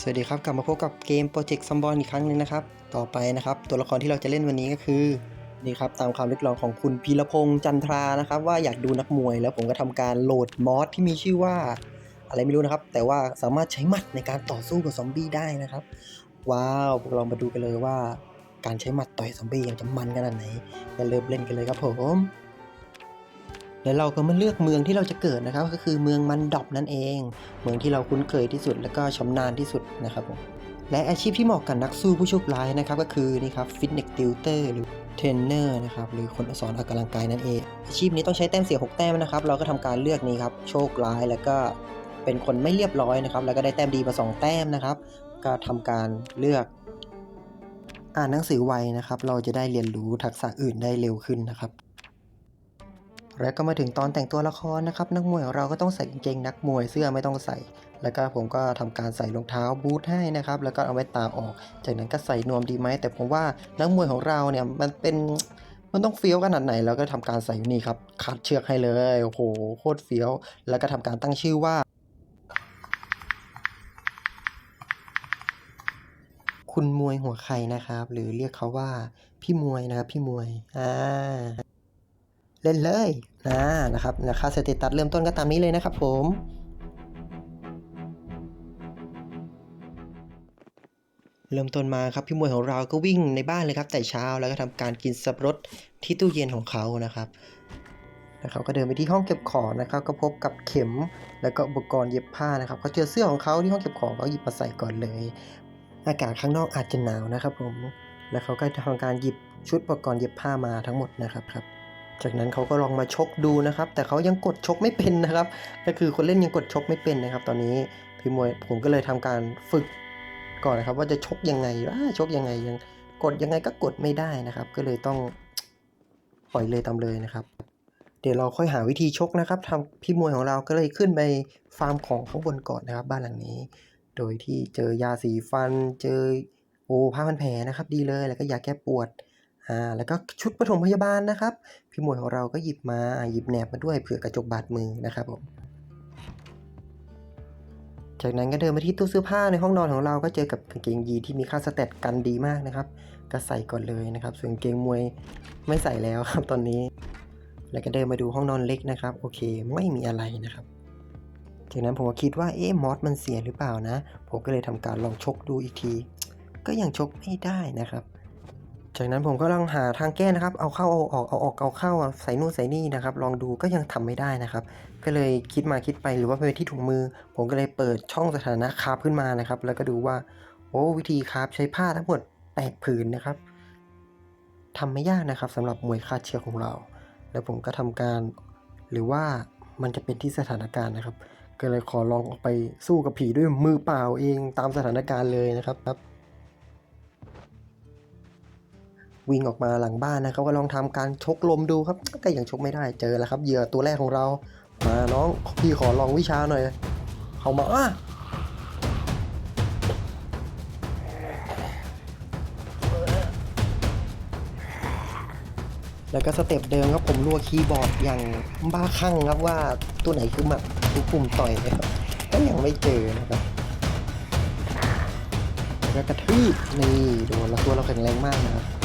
สวัสดีครับ กลับมาพบกับเกม Project z o m b o n อีกครั้งหนึ่งนะครับ ต่อไปนะครับ ตัวละครที่เราจะเล่นวันนี้ก็คือนี่ครับตามความเรียกร้องของคุณพีรพงษ์จันทรานะครับ ว่าอยากดูนักมวยแล้วผมก็ทำการโหลดมอสที่มีชื่อว่า อะไรไม่รู้นะครับ แต่ว่าสามารถใช้มัดในการต่อสู้กับซอมบี้ได้นะครับ ว้าวพวกเรามาดูกันเลยว่า การใช้มัดต่อยซอมบี้จะมันขนาดไหนก็เริ่มเล่นกันเลยครับผม แล้วเราก็มาเลือกเมืองที่เราจะเกิดนะครับ ก็คือเมืองมันดอบนั่นเอง เมืองที่เราคุ้นเคยที่สุด แล้วก็ชำนาญที่สุดนะครับผมและอาชีพที่เหมาะกับนักสู้ผู้โชคร้ายนะครับ ก็คือนี่ครับฟิตเนสติวเตอร์หรือเทรนเนอร์นะครับหรือคนสอนออกกำลังกายนั่นเอง อาชีพนี้ต้องใช้แต้มเสีย 6 แต้มนะครับ เราก็ทำการเลือกนี้ครับโชคร้ายแล้วก็เป็นคนไม่เรียบร้อยนะครับ แล้วก็ได้แต้มดีมา 2 แต้มนะครับ ก็ทำการเลือก อ่านหนังสือไวนะครับ เราจะได้เรียนรู้ทักษะอื่นได้เร็วขึ้นนะครับ แล้วก็มาถึงตอนแต่งตัวละครนะครับ นักมวยของเราก็ต้องใส่กางเกงนักมวยเสื้อไม่ต้องใส่ แล้วก็ผมก็ทำการใส่รองเท้าบูทให้นะครับ แล้วก็เอาไว้ตาออก จากนั้นก็ใส่นวมดีไหมแต่ผมว่านักมวยของเราเนี่ยมันเป็นมันต้องเฟี้ยวขนาดไหนเราก็ทำการใส่นี่ครับคัดเชือกให้เลยโอ้โหโคตรเฟี้ยว แล้วก็ทำการตั้งชื่อว่าคุณมวยหัวไข่นะครับ หรือเรียกเขาว่าพี่มวยนะครับพี่มวยอ่า เล่นเลยนะนะครับราคาสเตตัสเริ่มต้นก็ตามนี้เลยนะครับผมเริ่มต้นมาครับพี่มวยของเราก็วิ่งในบ้านเลยครับ แต่เช้าแล้วก็ทำการกินสับปะรดที่ตู้เย็นของเขานะครับแล้วเขาก็เดินไปที่ห้องเก็บของนะครับ ก็พบกับเข็มแล้วก็อุปกรณ์เย็บผ้านะครับเขาเจอเสื้อของเขาที่ห้องเก็บของเขาหยิบมาใส่ก่อนเลย อากาศข้างนอกอาจจะหนาวนะครับผมแล้วเขาก็ทำการหยิบชุดอุปกรณ์เย็บผ้ามาทั้งหมดนะครับครับ จากนั้นเขาก็ลองมาชกดูนะครับ แต่เขายังกดชกไม่เป็นนะครับ ก็คือคนเล่นยังกดชกไม่เป็นนะครับ ตอนนี้พี่มวยผมก็เลยทำการฝึกก่อนนะครับ ว่าจะชกยังไงว่าชกยังไงยังกดยังไงก็กดไม่ได้นะครับ ก็เลยต้องปล่อยเลยตามเลยนะครับ เดี๋ยวเราค่อยหาวิธีชกนะครับทำพี่มวยของเราก็เลยขึ้นไปฟาร์มของข้างบนก่อนนะครับ บ้านหลังนี้ โดยที่เจอยาสีฟัน เจอโอ้ผ้าพันแผลนะครับ ดีเลยแล้วก็ยาแก้ปวดอ่าแล้วก็ชุดปฐมพยาบาลนะครับ พี่มวยของเราก็หยิบมาหยิบแหนบมาด้วยเผื่อกระจกบาดมือนะครับผมจากนั้นก็เดินมาที่ตู้เสื้อผ้าในห้องนอนของเราก็เจอกับกางเกงยีที่มีค่าสเตตกันดีมากนะครับ ก็ใส่ก่อนเลยนะครับ ส่วนเกงมวยไม่ใส่แล้วครับตอนนี้ แล้วก็เดินมาดูห้องนอนเล็กนะครับ โอเคไม่มีอะไรนะครับ จากนั้นผมก็คิดว่าเอ๊ะมอสมันเสียหรือเปล่านะ ผมก็เลยทำการลองชกดูอีกที ก็ยังชกไม่ได้นะครับ จากนั้นผมก็ลองหาทางแก้นะครับ เอาเข้าเอาออกเอาออกเอาเข้าใส่นู่นใส่นี่นะครับ ลองดูก็ยังทำไม่ได้นะครับ ก็เลยคิดมาคิดไปหรือว่าเป็นที่ถุงมือ ผมก็เลยเปิดช่องสถานะคาฟขึ้นมานะครับ แล้วก็ดูว่า โอ้วิธีคาฟใช้ผ้าทั้งหมด8ผืนนะครับทำไม่ยากนะครับสำหรับมวยคาดเชือกของเรา แล้วผมก็ทำการ หรือว่ามันจะเป็นที่สถานการณ์นะครับ ก็เลยขอลองออกไปสู้กับผีด้วยมือเปล่าเองตามสถานการณ์เลยนะครับ วิ่งออกมาหลังบ้านนะครับก็ลองทำการชกลมดูครับก็ยังชกไม่ได้เจอแล้วครับเหยื่อตัวแรกของเรา มาน้องพี่ขอลองวิชาหน่อย เขามาอะแล้วก็สเต็ปเดิมครับผมรัวคีย์บอร์ดอย่างบ้าคลั่งครับว่าตัวไหนคือหมัดคือปุ่มต่อยนะครับก็ยังไม่เจอนะครับแล้วก็กระทืบนี่โดนแล้วตัวเราแข็งแรงมากนะครับ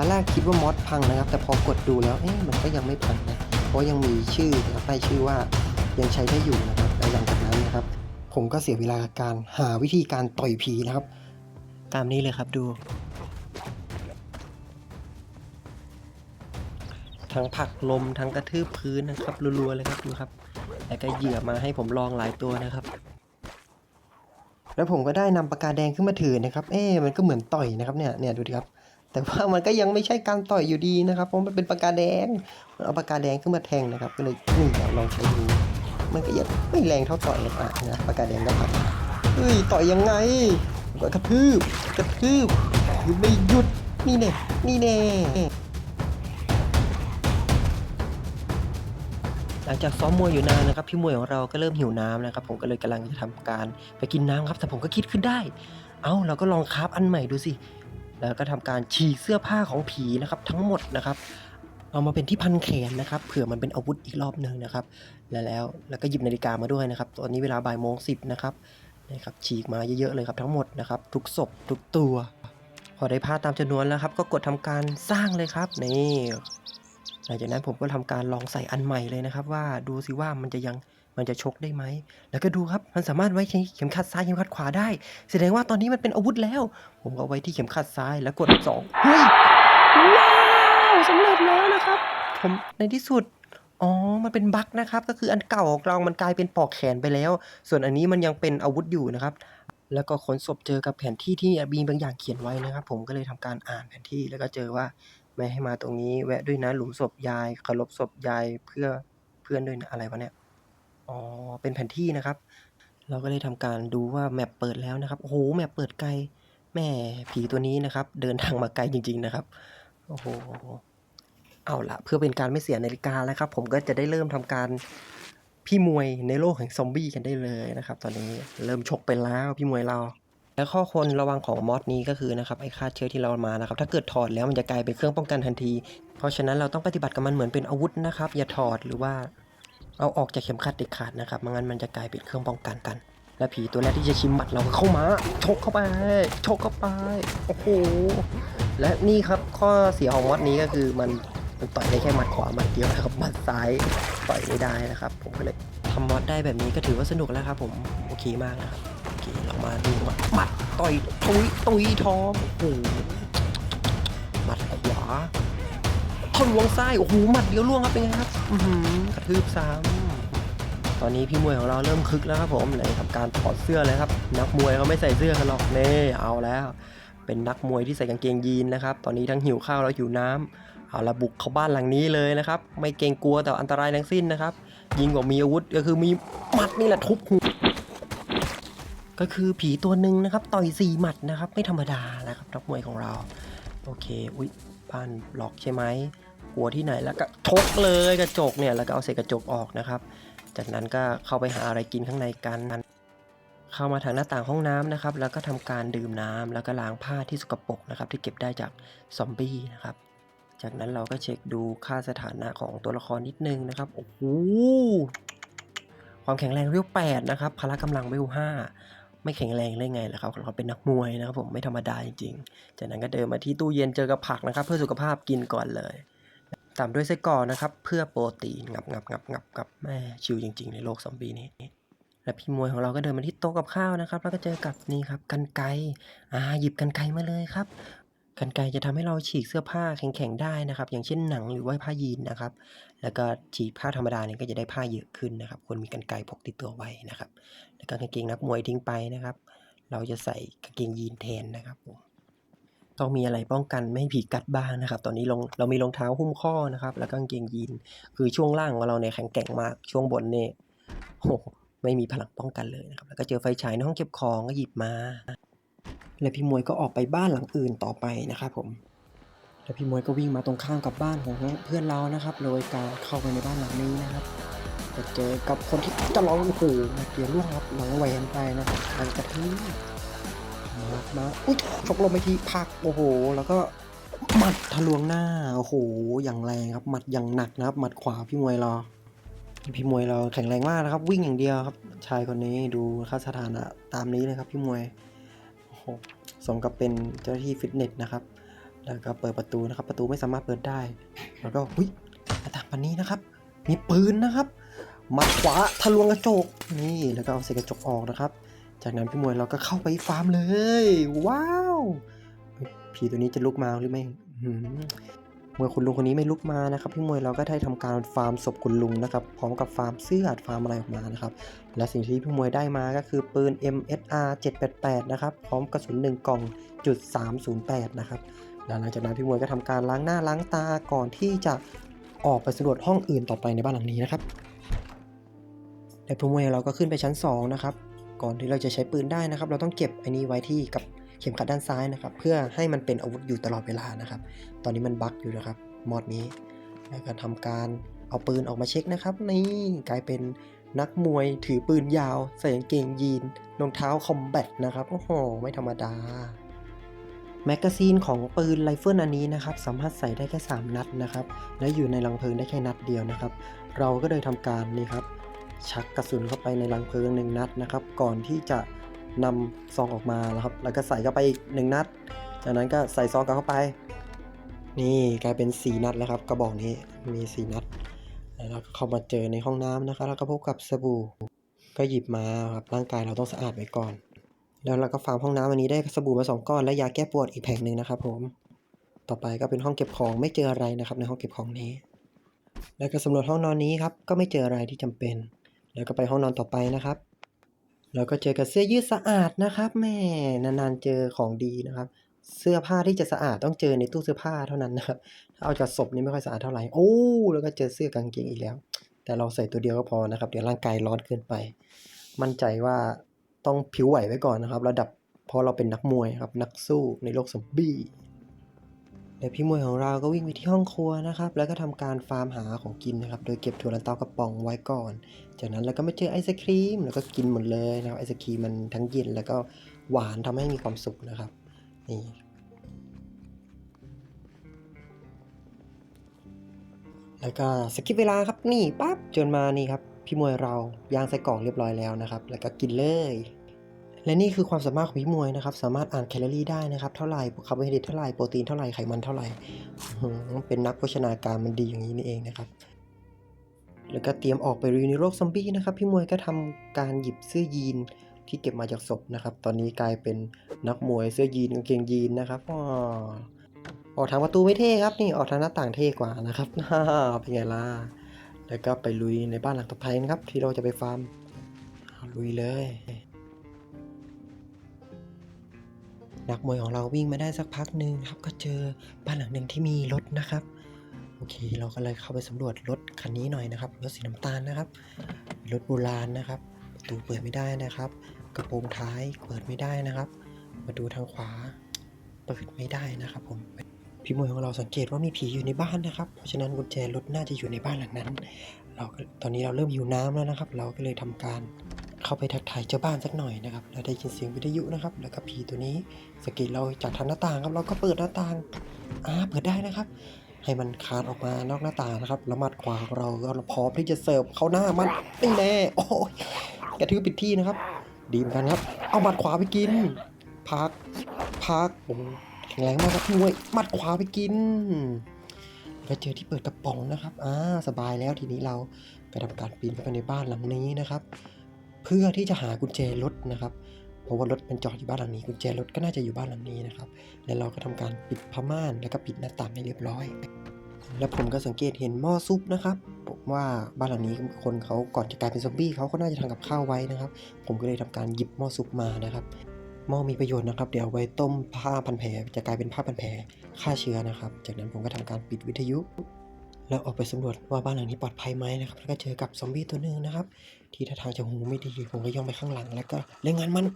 ตอนแรกคิดว่ามอสพังนะครับ แต่พอกดดูแล้วเอ๊ะมันก็ยังไม่พังนะเพราะยังมีชื่อนะครับป้ายชื่อว่ายังใช้ได้อยู่นะครับและหลังจากนั้นนะครับ ผมก็เสียเวลาการหาวิธีการต่อยผีนะครับ ตามนี้เลยครับดู ทั้งผักลมทั้งกระทืบพื้นนะครับรัวๆเลยครับดูครับแล้วก็เหยื่อมาให้ผมลองหลายตัวนะครับ แล้วผมก็ได้นำปากกาแดงขึ้นมาถือนะครับ เอ๊มันก็เหมือนต่อยนะครับเนี่ยเนี่ยดูดิครับ แต่ว่ามันก็ยังไม่ใช่การต่อยอยู่ดีนะครับ เพราะมันเป็นปากกาแดงมันเอาปากกาแดงขึ้นมาแทงนะครับ ก็เลยนี่ลองใช้ดูมันก็ยังไม่แรงเท่าต่อยอะนะปากกาแดงก็พักเฮ้ยต่อยยังไงก็กระทืบกระทืบยุดไม่หยุดนี่แน่นี่แน่หลังจากซ้อมมวยอยู่นานนะครับพี่มวยของเราก็เริ่มหิวน้ำนะครับผมก็เลยกำลังจะทำการไปกินน้ำครับ แต่ผมก็คิดขึ้นได้ เอ้าเราก็ลองคราฟอันใหม่ดูสิ แล้วก็ทำการฉีกเสื้อผ้าของผีนะครับทั้งหมดนะครับ เอามาเป็นที่พันแขนนะครับเผื่อมันเป็นอาวุธอีกรอบหนึ่งนะครับ แล้วแล้วแล้วก็หยิบนาฬิกามาด้วยนะครับตอนนี้เวลาบ่ายโมงสิบนะครับนี่ครับฉีกมาเยอะๆเลยครับทั้งหมดนะครับทุกศพทุกตัว พอได้ผ้าตามจำนวนแล้วครับ ก็กดทำการสร้างเลยครับนี่หลังจากนั้นผมก็ทำการลองใส่อันใหม่เลยนะครับ ว่าดูสิว่ามันจะยัง มันจะชกได้ไหม แล้วก็ดูครับ มันสามารถไว้เข็มขัดซ้ายเข็มขัดขวาได้ แสดงว่าตอนนี้มันเป็นอาวุธแล้ว ผมก็เอาไว้ที่เข็มขัดซ้ายแล้วกดสองเฮ้ย ว้าวสำเร็จแล้วนะครับ ผมในที่สุด อ๋อ มันเป็นบั๊กนะครับ ก็คืออันเก่าของเรา มันกลายเป็นปอกแขนไปแล้ว ส่วนอันนี้มันยังเป็นอาวุธอยู่นะครับแล้วก็ค้นศพเจอกับแผนที่ที่มีบางอย่างเขียนไว้นะครับ ผมก็เลยทำการอ่านแผนที่แล้วก็เจอว่าไม่ให้มาตรงนี้ แวะด้วยนะหลุมศพยายเคารพศพยายเพื่อเพื่อนด้วยนะอะไรวะเนี่ย อ๋อ เป็นแผนที่นะครับ เราก็เลยทำการดูว่าแมปเปิดแล้วนะครับ โอ้โห แมปเปิดไกล แม่ผีตัวนี้นะครับ เดินทางมาไกลจริง ๆ นะครับ โอ้โห เอาละเพื่อเป็นการไม่เสียนาฬิกาแล้วครับ ผมก็จะได้เริ่มทำการพี่มวยในโลกแห่งซอมบี้กันได้เลยนะครับ ตอนนี้เริ่มชกไปแล้วพี่มวยเรา แล้วข้อควรระวังของมอดนี้ก็คือนะครับไอ้ค่าเชื้อที่เรามานะครับ ถ้าเกิดถอดแล้วมันจะกลายเป็นเครื่องป้องกันทันที เพราะฉะนั้นเราต้องปฏิบัติกับมันเหมือนเป็นอาวุธนะครับ อย่าถอดหรือว่า เอาออกจากเข็มขัดเด็ดขาดนะครับไม่งั้นมันจะกลายเป็นเครื่องป้องกันกัน และผีตัวแรกที่จะชิมหมัดเราก็เข้ามาชกเข้าไปชกเข้าไปโอ้โหและนี่ครับข้อเสียของมอดนี้ก็คือมันมันต่อยได้แค่หมัดขวาหมัดเดียวนะครับหมัดซ้ายต่อยไม่ได้นะครับ ผมก็เลยทำมอดได้แบบนี้ก็ถือว่าสนุกแล้วครับ ผมโอเคมากนะครับโอเคเรามาดูหมัดมัดต่อยตุยตุยท้องโอ้โหหมัดขวา ทะลวงซ้ายโอ้โหหมัดเดียวล่วงครับเป็นไงครับอือหือกระทืบซ้ำตอนนี้พี่มวยของเราเริ่มคึกแล้วครับผมเลยทำการถอดเสื้อเลยครับ นักมวยเขาไม่ใส่เสื้อกันหรอกเน่เอาแล้ว เป็นนักมวยที่ใส่กางเกงยีนนะครับ ตอนนี้ทั้งหิวข้าวแล้วหิวน้ำเอาละบุกเข้าบ้านหลังนี้เลยนะครับ ไม่เกรงกลัวแต่อันตรายทั้งสิ้นนะครับ ยิงกว่ามีอาวุธก็คือมีหมัดนี่แหละทุบหัวก็คือผีตัวหนึ่งนะครับ ต่อยสี่หมัดนะครับ ไม่ธรรมดานะครับนักมวยของเรา โอเค อุ้ยบ้านล็อกใช่ไหม หัวที่ไหนแล้วก็ชกเลยกระจกเนี่ยแล้วก็เอาเศษกระจกออกนะครับ จากนั้นก็เข้าไปหาอะไรกินข้างในกันเข้ามาทางหน้าต่างห้องน้ำนะครับ แล้วก็ทำการดื่มน้ำแล้วก็ล้างผ้าที่สกปรกนะครับ ที่เก็บได้จากซอมบี้นะครับ จากนั้นเราก็เช็คดูค่าสถานะของตัวละครนิดนึงนะครับโอ้โหความแข็งแรงเวลแปดนะครับพละกำลังเวลห้าไม่แข็งแรงได้ไงล่ะครับเราเป็นนักมวยนะครับผมไม่ธรรมดาจริงๆ จากนั้นก็เดินมาที่ตู้เย็นเจอกับผักนะครับ เพื่อสุขภาพกินก่อนเลย ตามด้วยไส้กรอกนะครับ เพื่อโปรตีนงับงับงับงับงับแม่ชิวจริง ๆ ในโลกซอมบี้นี้และพี่มวยของเราก็เดินมาที่โต๊ะกับข้าวนะครับ แล้วก็เจอกับนี่ครับกันไกอ่าหยิบกันไกมาเลยครับกันไกจะทำให้เราฉีกเสื้อผ้าแข็งๆได้นะครับ อย่างเช่นหนังหรือว่าผ้ายีนนะครับ แล้วก็ฉีกผ้าธรรมดาเนี่ยก็จะได้ผ้าเยอะขึ้นนะครับควรมีกันไกพกติดตัวไว้นะครับ แล้วก็กางเกงนักมวยทิ้งไปนะครับ เราจะใส่กางเกงยีนแทนนะครับผม ต้องมีอะไรป้องกันไม่ให้ผีกัดบ้างนะครับ ตอนนี้ลงเรามีรองเท้าหุ้มข้อนะครับ แล้วก็กางเกงยีน คือช่วงล่างของเราเนี่ยแข็งแกร่งมาก ช่วงบนเนี่ยโอ้โหไม่มีพลังป้องกันเลยนะครับ แล้วก็เจอไฟฉายในห้องเก็บของก็หยิบมา แล้วพี่มวยก็ออกไปบ้านหลังอื่นต่อไปนะครับผม แล้วพี่มวยก็วิ่งมาตรงข้ามกับบ้านของเพื่อนเรานะครับ โดยการเข้าไปในบ้านหลังนี้นะครับจะเจอกับคนที่จะร้องโอ้โหเดี๋ยวล่วงครับหลังแหวนไปนะครับหลังกระทืบ มามาอุ้ยชกลงไปทีพักโอ้โห แล้วก็หมัดทะลวงหน้าโอ้โหอย่างแรงครับหมัดอย่างหนักนะครับหมัดขวาพี่มวยเราพี่มวยเราแข็งแรงมากนะครับ วิ่งอย่างเดียวครับ ชายคนนี้ดูค่าสถานะตามนี้เลยครับ พี่มวยโอ้โหสมกับเป็นเจ้าหน้าที่ฟิตเนสนะครับ แล้วก็เปิดประตูนะครับ ประตูไม่สามารถเปิดได้ แล้วก็หุ้ยหน้าตางวันนี้นะครับ มีปืนนะครับหมัดขวาทะลวงกระจกนี่แล้วก็เอาเศษกระจกออกนะครับ จากนั้นพี่มวยเราก็เข้าไปฟาร์มเลย ว้าวผีตัวนี้จะลุกมาหรือไม่เมื่อคุณลุงคนนี้ไม่ลุกมานะครับ พี่มวยเราก็ได้ทำการฟาร์มศพคุณลุงนะครับพร้อมกับฟาร์มเสื้อฟาร์มอะไรออกมานะครับและสิ่งที่พี่มวยได้มาก็คือปืน MSR 788 นะครับพร้อมกระสุน1กล่องจุด308 นะครับหลังจากนั้นพี่มวยก็ทำการล้างหน้าล้างตาก่อนที่จะออกไปสำรวจห้องอื่นต่อไปในบ้านหลังนี้นะครับและพี่มวยเราก็ขึ้นไปชั้นสองนะครับ ก่อนที่เราจะใช้ปืนได้นะครับ เราต้องเก็บไอ้นี้ไว้ที่กับเข็มขัดด้านซ้ายนะครับ เพื่อให้มันเป็นอาวุธอยู่ตลอดเวลานะครับ ตอนนี้มันบั๊กอยู่นะครับมอดนี้แล้วก็ทำการเอาปืนออกมาเช็คนะครับ นี่กลายเป็นนักมวยถือปืนยาว ใส่กางเกงยีนรองเท้าคอมแบทนะครับโอ้โหไม่ธรรมดาแมกกาซีนของปืนไรเฟิลอันนี้นะครับ สามารถใส่ได้แค่ 3 นัดนะครับ และอยู่ในรังเพลิงได้แค่นัดเดียวนะครับ เราก็เลยทำการนี่ครับ ชักกระสุนเข้าไปในรังเพลิงหนึ่งนัดนะครับ ก่อนที่จะนำซองออกมานะครับ แล้วก็ใส่เข้าไปอีกหนึ่งนัด จากนั้นก็ใส่ซองกลับเข้าไป นี่กลายเป็นสีนัดแล้วครับ กระบอกนี้มีสีนัด แล้วเข้ามาเจอในห้องน้ำนะครับ แล้วก็พบกับสบู่ ก็หยิบมาครับ ร่างกายเราต้องสะอาดไว้ก่อน แล้วเราก็ฟาร์มห้องน้ำอันนี้ได้สบู่มาสองก้อนและยาแก้ปวดอีกแผงหนึ่งนะครับผม ต่อไปก็เป็นห้องเก็บของไม่เจออะไรนะครับ ในห้องเก็บของนี้ แล้วก็สำรวจห้องนอนนี้ครับ ก็ไม่เจออะไรที่จำเป็น แล้วก็ไปห้องนอนต่อไปนะครับแล้วก็เจอกับเสื้อยืดสะอาดนะครับแม่นานๆเจอของดีนะครับ เสื้อผ้าที่จะสะอาดต้องเจอในตู้เสื้อผ้าเท่านั้นนะครับถ้าเอาจากศพนี่ไม่ค่อยสะอาดเท่าไหร่โอ้แล้วก็เจอเสื้อกางเกงอีกแล้ว แต่เราใส่ตัวเดียวก็พอนะครับ เดี๋ยวร่างกายร้อนเกินไป มั่นใจว่าต้องผิวไหวไว้ก่อนนะครับ ระดับเพราะเราเป็นนักมวยครับนักสู้ในโลกซอมบี้ และพี่มวยของเราก็วิ่งไปที่ห้องครัวนะครับ แล้วก็ทำการฟาร์มหาของกินนะครับ โดยเก็บถั่วลันเตากระป๋องไว้ก่อน จากนั้นเราก็มาเจอไอศครีม แล้วก็กินหมดเลยนะครับไอศครีมมันทั้งเย็นแล้วก็หวานทำให้มีความสุขนะครับ นี่แล้วก็สกิปเวลาครับนี่ปั๊บจนมานี่ครับ พี่มวยเราย่างใส่กล่องเรียบร้อยแล้วนะครับ แล้วก็กินเลย และนี่คือความสามารถของพี่มวยนะครับ สามารถอ่านแคลอรี่ได้นะครับ เท่าไหร่คาร์โบไฮเดรตเท่าไหร่โปรตีนเท่าไหร่ไขมันเท่าไหร่เป็นนักโภชนาการมันดีอย่างนี้นี่เองนะครับแล้วก็เตรียมออกไปลุยในโลกซอมบี้นะครับ พี่มวยก็ทำการหยิบเสื้อยีนที่เก็บมาจากศพนะครับ ตอนนี้กลายเป็นนักมวยเสื้อยีนกางเกงยีนนะครับอ้อกทางประตูไม่เท่ครับนี่ออกทางหน้าต่างเท่กว่านะครับเป็นไงล่ะแล้วก็ไปลุยในบ้านหลังต่อไปนะครับ ที่เราจะไปฟาร์มลุยเลย นักมวยของเราวิ่งมาได้สักพักหนึ่งครับก็เจอบ้านหลังหนึ่งที่มีรถนะครับ โอเค เราก็เลยเข้าไปสำรวจรถคันนี้หน่อยนะครับรถสีน้ำตาลนะครับรถโบราณนะครับประตูเปิดไม่ได้นะครับ กระโปรงท้ายเปิดไม่ได้นะครับ มาดูทางขวาเปิดไม่ได้นะครับผมพี่มวยของเราสังเกตว่ามีผีอยู่ในบ้านนะครับ เพราะฉะนั้นกุญแจรถน่าจะอยู่ในบ้านหลังนั้น เราตอนนี้เราเริ่มหิวน้ำแล้วนะครับ เราก็เลยทำการ เข้าไปทักทายเจ้าบ้านสักหน่อยนะครับเราได้ยินเสียงวิทยุนะครับ แล้วก็ผีตัวนี้สกิดเราจากทางหน้าต่างครับ เราก็เปิดหน้าต่างอ่าเปิดได้นะครับ ให้มันคานออกมานอกหน้าต่างนะครับแล้วมัดขวาของเราก็พร้อมที่จะเสิร์ฟเข้าหน้ามันนี่แน่โอ้ยกระทืบปิดที่นะครับ ดีเหมือนกันครับ เอามัดขวาไปกิน พักพักโอ้แข็งแรงมากครับพี่มวยมัดขวาไปกินแล้วเจอที่เปิดกระป๋องนะครับ อ่า สบายแล้วทีนี้เราไปทำการปีนเข้าไปในบ้านหลังนี้นะครับ เพื่อที่จะหากุญแจรถนะครับ เพราะว่ารถมันจอดอยู่บ้านหลังนี้ กุญแจรถก็น่าจะอยู่บ้านหลังนี้นะครับ แล้วเราก็ทำการปิดผ้าม่านแล้วก็ปิดหน้าต่างให้เรียบร้อย แล้วผมก็สังเกตเห็นหม้อซุปนะครับผมว่าบ้านหลังนี้คนเขาก่อนจะกลายเป็นซอมบี้เขาก็น่าจะทำกับข้าวไว้นะครับ ผมก็เลยทำการหยิบหม้อซุปมานะครับหม้อมีประโยชน์นะครับ เดี๋ยวไว้ต้มผ้าพันแผลจะกลายเป็นผ้าพันแผลฆ่าเชื้อนะครับ จากนั้นผมก็ทำการปิดวิทยุ แล้วออกไปสำรวจว่าบ้านหลังนี้ปลอดภัยไหมนะครับแล้วก็เจอกับซอมบี้ตัวหนึ่งนะครับ ที่ท่าทางจะหูไม่ดีผมก็ย่องไปข้างหลังแล้วก็เล่นงานมัน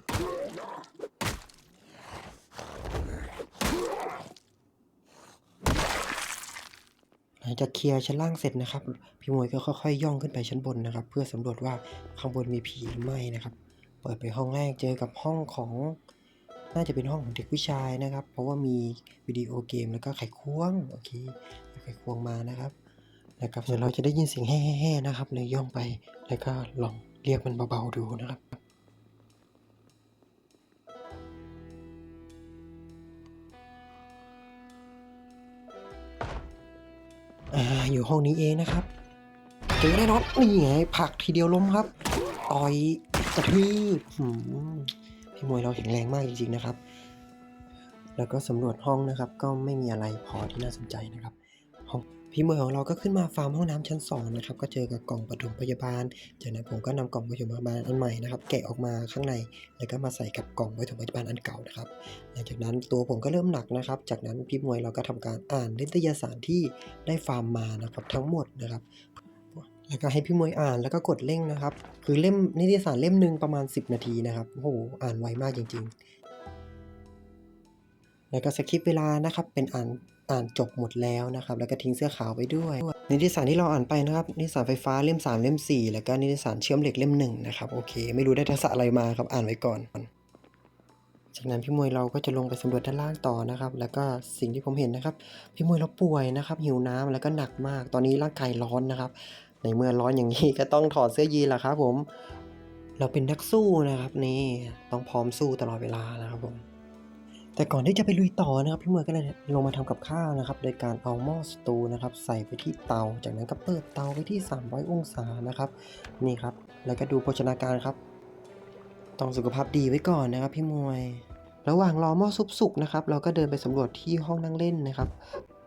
หลังจากเคลียร์ชั้นล่างเสร็จนะครับ พี่มวยก็ค่อยๆย่องขึ้นไปชั้นบนนะครับ เพื่อสำรวจว่าข้างบนมีผีหรือไม่นะครับ เปิดไปห้องแรกเจอกับห้องของน่าจะเป็นห้องของเด็กผู้ชายนะครับ เพราะว่ามีวิดีโอเกมแล้วก็ไขควง โอเค ไขควงมานะครับ แล้วก็เดี๋ยวเราจะได้ยินเสียงแห่ๆนะครับเลยย่องไปแล้วก็ลองเรียกมันเบาๆดูนะครับอ่าอยู่ห้องนี้เองนะครับเจอแน่นอนนี่ไงผักทีเดียวล้มครับ ต่อยกระทืบพี่มวยเราแข็งแรงมากจริงๆนะครับ แล้วก็สำรวจห้องนะครับ ก็ไม่มีอะไรพอที่น่าสนใจนะครับ พี่มวยของเราก็ขึ้นมาฟาร์มห้องน้ำชั้นสองนะครับก็เจอกับกล่องปฐมพยาบาล จากนั้นผมก็นำกล่องปฐมพยาบาลอันใหม่นะครับแกะออกมาข้างใน แล้วก็มาใส่กับกล่องปฐมพยาบาลอันเก่านะครับหลังจากนั้นตัวผมก็เริ่มหนักนะครับ จากนั้นพี่มวยเราก็ทำการอ่านนิตยสารที่ได้ฟาร์มมานะครับทั้งหมดนะครับแล้วก็ให้พี่มวยอ่านแล้วก็กดเร่งนะครับ คือเล่มนิตยสารเล่มหนึ่งประมาณ 10 นาทีนะครับโอ้โหอ่านไวมากจริง ๆ แล้วก็สคิปเวลานะครับ เป็นอ่านอ่านจบหมดแล้วนะครับ แล้วก็ทิ้งเสื้อขาวไว้ด้วย นิตยสารที่เราอ่านไปนะครับ นิตยสารไฟฟ้าเล่ม 3 เล่ม 4 แล้วก็นิตยสารเชื่อมเหล็กเล่มหนึ่งนะครับ โอเค ไม่รู้ได้ทักษะอะไรมาครับ อ่านไว้ก่อน จากนั้นพี่มวยเราก็จะลงไปสำรวจด้านล่างต่อนะครับ แล้วก็สิ่งที่ผมเห็นนะครับ พี่มวยเราป่วยนะครับ หิวน้ำแล้วก็หนักมาก ตอนนี้ร่างกายร้อนนะครับ ในเมื่อร้อนอย่างนี้ก็ต้องถอดเสื้อยีนแหละครับผม เราเป็นนักสู้นะครับ นี่ ต้องพร้อมสู้ตลอดเวลานะครับผม แต่ก่อนที่จะไปลุยต่อนะครับพี่เมย์ก็เลยลงมาทำกับข้าวนะครับ โดยการเอาหม้อสตูนะครับใส่ไปที่เตา จากนั้นก็เปิดเตาไปที่ 300 องศานะครับ นี่ครับ แล้วก็ดูโภชนาการครับ ต้องสุขภาพดีไว้ก่อนนะครับพี่มวย ระหว่างรอหม้อซุปสุกนะครับ เราก็เดินไปสำรวจที่ห้องนั่งเล่นนะครับ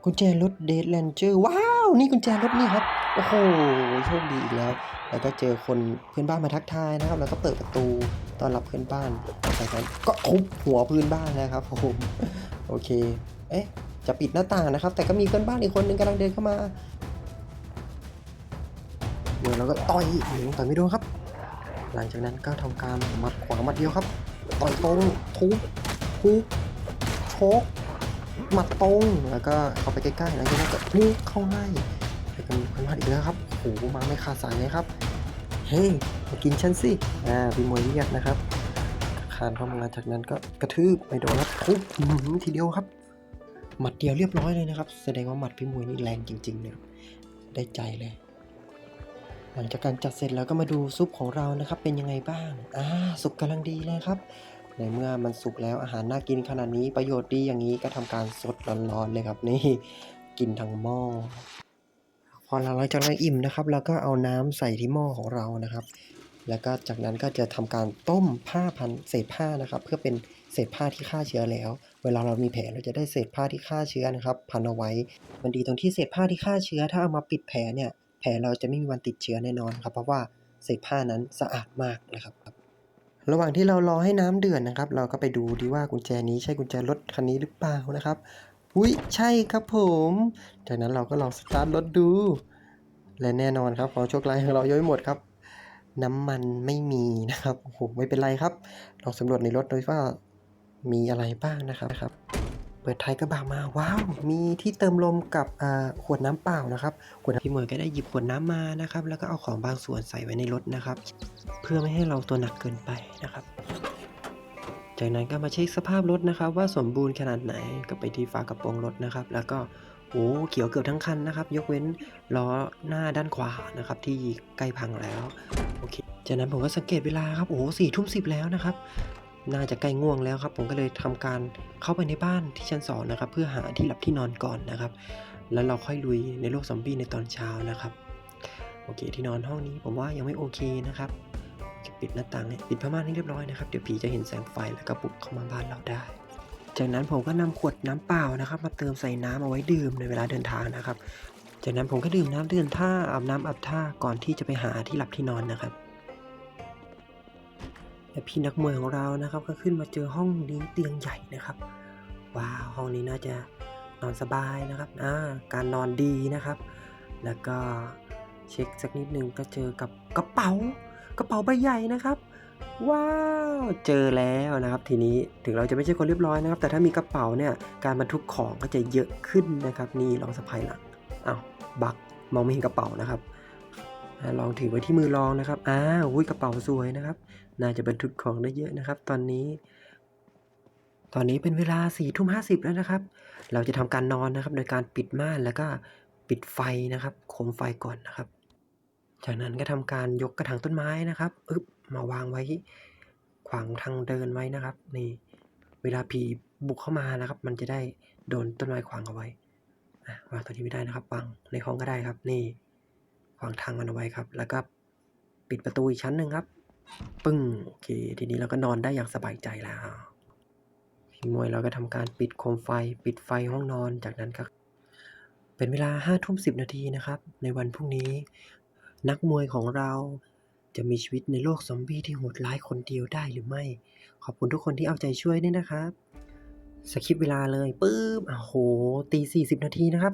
กุญแจรถเดดแลนเจอร์ว้า วนี่กุญแจรถนี่ครับ โอ้โหโชคดีอีกแล้ว แล้วก็เจอคนเพื่อนบ้านมาทักทายนะครับ แล้วก็เปิดประตูตอนรับเพื่อนบ้านจากนั้นก็ทุบหัวเพื่อนบ้านนะครับโอ้โอเค เอ๊ะจะปิดหน้าต่างนะครับ แต่ก็มีเพื่อนบ้านอีกคนนึงกำลังเดินเข้ามาเดี๋ยวเราก็ต่อยหรือต่อยไม่โดนครับ หลังจากนั้นก็ทำการหมัดขวาหมัดเดียวครับ ต่อยตรงทุบทุบโชก มัดตรงแล้วก็เข้าไปใกล้ๆหลังจากนั้นก็ทุบเข้าให้แล้วก็มีเพื่อนบ้านอีกแล้วครับโอ้โหมาไม่ขาดสายเลยครับเฮ้ยมากินฉันสิอ่าพี่มวยเรียกนะครับคานเข้ามาจากนั้นก็กระทืบไม่โดนครับทุบอื้อหือทีเดียวครับหมัดเดียวเรียบร้อยเลยนะครับ แสดงว่าหมัดพี่มวยนี่แรงจริงๆเนี่ยได้ใจเลย หลังจากการจัดเสร็จแล้วก็มาดูซุปของเรานะครับ เป็นยังไงบ้างอ่าสุกกำลังดีเลยครับ ในเมื่อมันสุกแล้วอาหารน่ากินขนาดนี้ประโยชน์ดีอย่างนี้ก็ทำการสดร้อนๆเลยครับ นี่กินทั้งหม้อพอเราหลังจากนั้นอิ่มนะครับเราก็เอาน้ำใส่ที่หม้อของเรานะครับ แล้วก็จากนั้นก็จะทำการต้มผ้าพันเศษผ้านะครับ เพื่อเป็นเศษผ้าที่ฆ่าเชื้อแล้ว เวลาเรามีแผลเราจะได้เศษผ้าที่ฆ่าเชื้อนะครับพันเอาไว้ มันดีตรงที่เศษผ้าที่ฆ่าเชื้อ ถ้าเอามาปิดแผลเนี่ยแผลเราจะไม่มีวันติดเชื้อแน่นอนครับ เพราะว่าเศษผ้านั้นสะอาดมากนะครับ ระหว่างที่เรารอให้น้ำเดือดนะครับ เราก็ไปดูดีว่ากุญแจนี้ใช่กุญแจรถคันนี้หรือเปล่านะครับอุ้ยใช่ครับผม จากนั้นเราก็ลองสตาร์ทรถดู และแน่นอนครับของโชคร้ายของเรายังไม่หมดครับ น้ำมันไม่มีนะครับโอ้โหไม่เป็นไรครับ ลองสำรวจในรถดูว่ามีอะไรบ้างนะครับ เปิดท้ายกระบะมาว้าว มีที่เติมลมกับขวดน้ำเปล่านะครับขวดน้ำพี่เหมยก็ได้หยิบขวดน้ำมานะครับ แล้วก็เอาของบางส่วนใส่ไว้ในรถนะครับ เพื่อไม่ให้เราตัวหนักเกินไปนะครับ จากนั้นก็มาเช็คสภาพรถนะครับ ว่าสมบูรณ์ขนาดไหนก็ไปที่ฝากระโปรงรถนะครับ แล้วก็โอ้เขียวเกือบทั้งคันนะครับ ยกเว้นล้อหน้าด้านขวานะครับ ที่ใกล้พังแล้วโอเคจากนั้นผมก็สังเกตเวลาครับโอ้สี่ทุ่มสิบแล้วนะครับ น่าจะใกล้ง่วงแล้วครับ ผมก็เลยทำการเข้าไปในบ้านที่ชั้นสองนะครับ เพื่อหาที่หลับที่นอนก่อนนะครับ แล้วเราค่อยลุยในโลกซอมบี้ในตอนเช้านะครับ โอเค ที่นอนห้องนี้ผมว่ายังไม่โอเคนะครับจะปิดหน้าต่างปิดผ้าม่านให้เรียบร้อยนะครับเดี๋ยวผีจะเห็นแสงไฟแล้วก็ปลุกเข้ามาบ้านเราได้ จากนั้นผมก็นำขวดน้ำเปล่านะครับ มาเติมใส่น้ำเอาไว้ดื่มในเวลาเดินทางนะครับ จากนั้นผมก็ดื่มน้ำเดินท่าอาบน้ำอาบท่าก่อนที่จะไปหาที่หลับที่นอนนะครับ และพี่นักมวยของเรานะครับก็ขึ้นมาเจอห้องนี้เตียงใหญ่นะครับว้าวห้องนี้น่าจะนอนสบายนะครับอ่าการนอนดีนะครับ แล้วก็เช็คสักนิดนึงก็เจอกับกระเป๋ากระเป๋าใบใหญ่นะครับว้าวเจอแล้วนะครับ ทีนี้ถึงเราจะไม่ใช่คนเรียบร้อยนะครับ แต่ถ้ามีกระเป๋าเนี่ยการบรรทุกของก็จะเยอะขึ้นนะครับ นี่ลองสะพายหลังอ้าวบักมองไม่เห็นกระเป๋านะครับ ลองถือไว้ที่มือลองนะครับอ้าวอุ้ยกระเป๋าสวยนะครับ น่าจะบรรทุกของได้เยอะนะครับ ตอนนี้ ตอนนี้เป็นเวลาสี่ทุ่มห้าสิบแล้วนะครับ เราจะทำการนอนนะครับ โดยการปิดม่านแล้วก็ปิดไฟนะครับโคมไฟก่อนนะครับ จากนั้นก็ทำการยกกระถางต้นไม้นะครับอึบมาวางไว้ขวางทางเดินไว้นะครับนี่เวลาผีบุกเข้ามานะครับ มันจะได้โดนต้นไม้ขวางเอาไว้วางตัวนี้ไม่ได้นะครับวางในห้องก็ได้ครับนี่ วางทางมันเอาไว้ครับ แล้วก็ปิดประตูอีกชั้นหนึ่งครับ ปึ้งโอเค ทีนี้เราก็นอนได้อย่างสบายใจแล้วพี่มวยเราก็ทำการปิดโคมไฟ ปิดไฟห้องนอนจากนั้นก็เป็นเวลาห้าทุ่มสิบนาทีนะครับ ในวันพรุ่งนี้ นักมวยของเราจะมีชีวิตในโลกซอมบี้ที่โหดร้ายคนเดียวได้หรือไม่ ขอบคุณทุกคนที่เอาใจช่วยด้วยนะครับสคริปเวลาเลยปึ๊บอ้โหตีสี่สิบนาทีนะครับ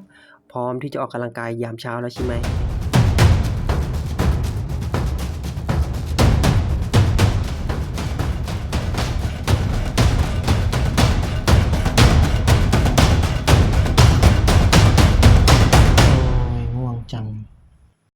พร้อมที่จะออกกำลังกายยามเช้าแล้วใช่ไหม